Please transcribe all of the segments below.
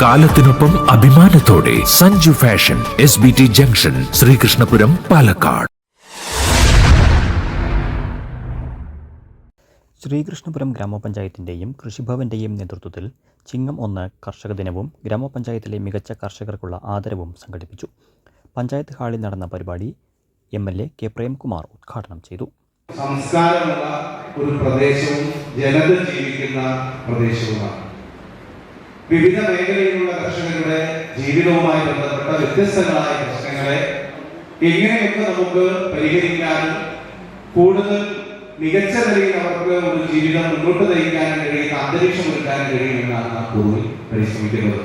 കാലത്തിനൊപ്പം അഭിമാനത്തോടെ Sanju fashion S B T junction Sreekrishnapuram Palakkad. Sreekrishnapuram ഗ്രാമപഞ്ചായത്തിന്റെയും കൃഷിഭവന്റെയും നേതൃത്വത്തിൽ ചിങ്ങം ഒന്ന് കർഷക ദിനവും ഗ്രാമപഞ്ചായത്തിലെ മികച്ച കർഷകർക്കുള്ള ആദരവും സംഘടിപ്പിച്ചു. പഞ്ചായത്ത് ഹാളിൽ നടന്ന പരിപാടി M L A K Premkumar ഉദ്ഘാടനം ചെയ്തു. സംസ്കാരമുള്ള ഒരു പ്രദേശവും ജനത ജീവിക്കുന്ന പ്രദേശവുമാണ്. വിവിധ മേഖലയിലുള്ള കർഷകരുടെ ജീവിതവുമായി ബന്ധപ്പെട്ട വ്യത്യസ്തങ്ങളായ പ്രശ്നങ്ങളെ എങ്ങനെയൊക്കെ നമുക്ക് പരിഹരിക്കാനും കൂടുതൽ മികച്ച നിലയിൽ അവർക്ക് ഒരു ജീവിതം മുന്നോട്ട് നയിക്കാനും കഴിയുന്ന അന്തരീക്ഷം ഒരുക്കാനും കഴിയുമെന്നാണ് നാം കൂടുതൽ പരിശ്രമിക്കുന്നത്.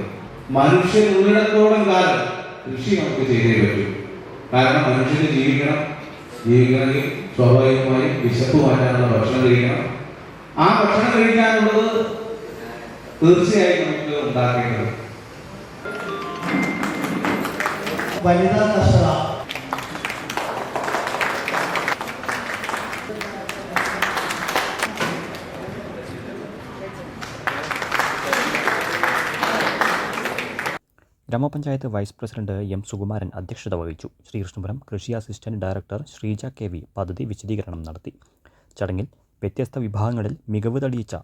മനുഷ്യൻ ഉള്ളിടത്തോളം കാലം കൃഷി നമുക്ക് ചെയ്തേ പറ്റൂ. കാരണം മനുഷ്യന് ജീവിക്കണം ജീവിക്കണമെങ്കിൽ സ്വാഭാവികമായും വിശപ്പ് മാറ്റാനുള്ള ഭക്ഷണം കഴിക്കണം. ആ ഭക്ഷണം കഴിക്കാനുള്ളത് തീർച്ചയായും നമുക്ക് ഉണ്ടാക്കേണ്ടത്. വനിതാ കർഷക ഗ്രാമപഞ്ചായത്ത് വൈസ് പ്രസിഡന്റ് എം സുകുമാരൻ അധ്യക്ഷത വഹിച്ചു. ശ്രീകൃഷ്ണപുരം കൃഷി assistant director Sreeja K V പദ്ധതി വിശദീകരണം നടത്തി. ചടങ്ങിൽ വ്യത്യസ്ത വിഭാഗങ്ങളിൽ മികവ് തെളിയിച്ച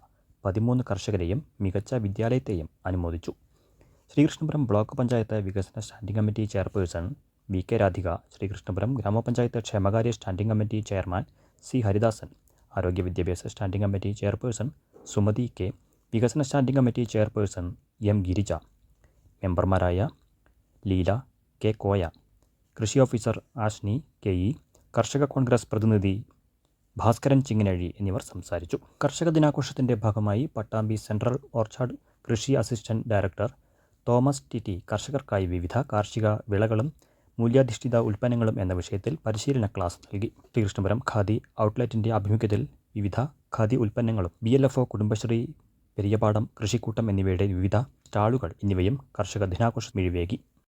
പതിമൂന്ന് കർഷകരെയും മികച്ച വിദ്യാലയത്തെയും അനുമോദിച്ചു. ശ്രീകൃഷ്ണപുരം ബ്ലോക്ക് പഞ്ചായത്ത് വികസന standing committee chairperson V K Radhika Sreekrishnapuram ഗ്രാമപഞ്ചായത്ത് ക്ഷേമകാര്യ standing committee chairman C Haridasan ആരോഗ്യ വിദ്യാഭ്യാസ standing committee chairperson Sumathi K വികസന standing committee chairperson M Girija മെമ്പർമാരായ ലീല കെ കോയ കൃഷി ഓഫീസർ ആഷ്നി കെ ഇ കർഷക കോൺഗ്രസ് പ്രതിനിധി ഭാസ്കരൻ ചിങ്ങനഴി എന്നിവർ സംസാരിച്ചു. കർഷക ദിനാഘോഷത്തിന്റെ ഭാഗമായി പട്ടാമ്പി സെൻട്രൽ ഓർച്ചാർഡ് കൃഷി അസിസ്റ്റന്റ് ഡയറക്ടർ തോമസ് ടി കർഷകർക്കായി വിവിധ കാർഷിക വിളകളും മൂല്യാധിഷ്ഠിത ഉൽപ്പന്നങ്ങളും എന്ന വിഷയത്തിൽ പരിശീലന ക്ലാസ് നൽകി. ശ്രീകൃഷ്ണപുരം ഖാദി ഔട്ട്ലെറ്റിന്റെ ആഭിമുഖ്യത്തിൽ വിവിധ ഖാദി ഉൽപ്പന്നങ്ങളും B L F O Kudumbashree Periyapadam കൃഷിക്കൂട്ടം എന്നിവയുടെ വിവിധ സ്റ്റാളുകൾ എന്നിവയും കർഷക ദിനാഘോഷം മിഴിവേകി